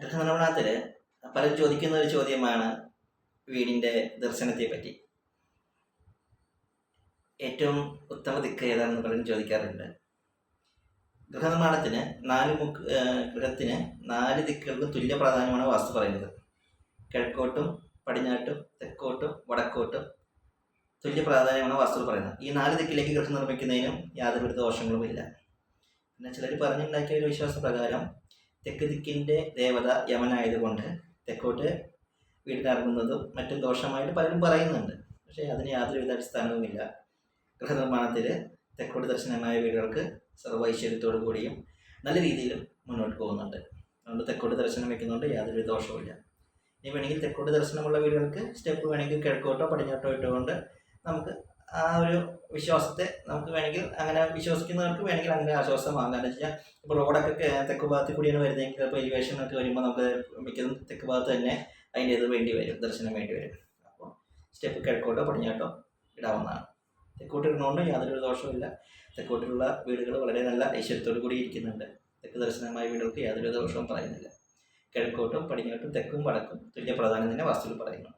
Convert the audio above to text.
ഗൃഹനിർമ്മാണത്തിൽ പലരും ചോദിക്കുന്ന ഒരു ചോദ്യമാണ് വീടിന്റെ ദർശനത്തെ പറ്റി ഏറ്റവും ഉത്തമ ദിക്ക് ഏതാണെന്ന് പലരും ചോദിക്കാറുണ്ട്. ഗൃഹനിർമ്മാണത്തിന് നാല് മുക്ക് ഗൃഹത്തിന് നാല് ദിക്കുകൾക്കും തുല്യ പ്രാധാന്യമാണ് വാസ്തു പറയുന്നത്. കിഴക്കോട്ടും പടിഞ്ഞാട്ടും തെക്കോട്ടും വടക്കോട്ടും തുല്യ പ്രാധാന്യമാണ് വാസ്തു പറയുന്നത്. ഈ നാല് ദിക്കിലേക്ക് ഗൃഹം നിർമ്മിക്കുന്നതിനും യാതൊരു ദോഷങ്ങളുമില്ല. പിന്നെ ചിലർ പറഞ്ഞുണ്ടാക്കിയ ഒരു വിശ്വാസ പ്രകാരം തെക്ക് ദിക്കിന്റെ ദേവത യമനായതുകൊണ്ട് തെക്കോട്ട് വീടിനിറങ്ങുന്നതും മറ്റും ദോഷമായിട്ട് പലരും പറയുന്നുണ്ട്. പക്ഷേ അതിന് യാതൊരുവിധ അടിസ്ഥാനവുമില്ല. ഗൃഹനിർമ്മാണത്തിൽ തെക്കോട്ട് ദർശനമായ വീടുകൾക്ക് സർവ ഐശ്വര്യത്തോടു കൂടിയും നല്ല രീതിയിലും മുന്നോട്ട് പോകുന്നുണ്ട്. അതുകൊണ്ട് തെക്കോട്ട് ദർശനം വയ്ക്കുന്നതുകൊണ്ട് യാതൊരു ദോഷവുമില്ല. ഇനി വേണമെങ്കിൽ തെക്കോട്ട് ദർശനമുള്ള വീടുകൾക്ക് സ്റ്റെപ്പ് വേണമെങ്കിൽ കിഴക്കോട്ടോ പടിഞ്ഞാട്ടോ ഇട്ടുകൊണ്ട് നമുക്ക് ആ ഒരു വിശ്വാസത്തെ നമുക്ക് വേണമെങ്കിൽ അങ്ങനെ വിശ്വസിക്കുന്നവർക്ക് വേണമെങ്കിൽ അങ്ങനെ ആശ്വാസമാകാം കാരണം വെച്ചാൽ ഇപ്പോൾ റോഡൊക്കെ തെക്ക് ഭാഗത്ത് കൂടിയാണ് വരുന്നതെങ്കിൽ ഇപ്പോൾ എലിവേഷൻ ഒക്കെ വരുമ്പോൾ നമുക്ക് മിക്കതും തെക്ക് ഭാഗത്ത് തന്നെ അതിന്റെ ഇത് വേണ്ടി വരും ദർശനം വേണ്ടി വരും. അപ്പോൾ സ്റ്റെപ്പ് കിഴക്കോട്ടോ പടിഞ്ഞാട്ടോ ഇടാവുന്നതാണ്. തെക്കോട്ട് ഇടുന്നതുകൊണ്ട് യാതൊരു ദോഷവുമില്ല. തെക്കോട്ടിലുള്ള വീടുകൾ വളരെ നല്ല ഐശ്വര്യത്തോടു കൂടി ഇരിക്കുന്നുണ്ട്. തെക്ക് ദർശനമായ വീടുകൾക്ക് യാതൊരു ദോഷവും പറയുന്നില്ല. കിഴക്കോട്ടും പടിഞ്ഞാട്ടും തെക്കും വടക്കും തുല്യ പ്രധാനം തന്നെ വാസ്തുവിൽ പറയുന്നു.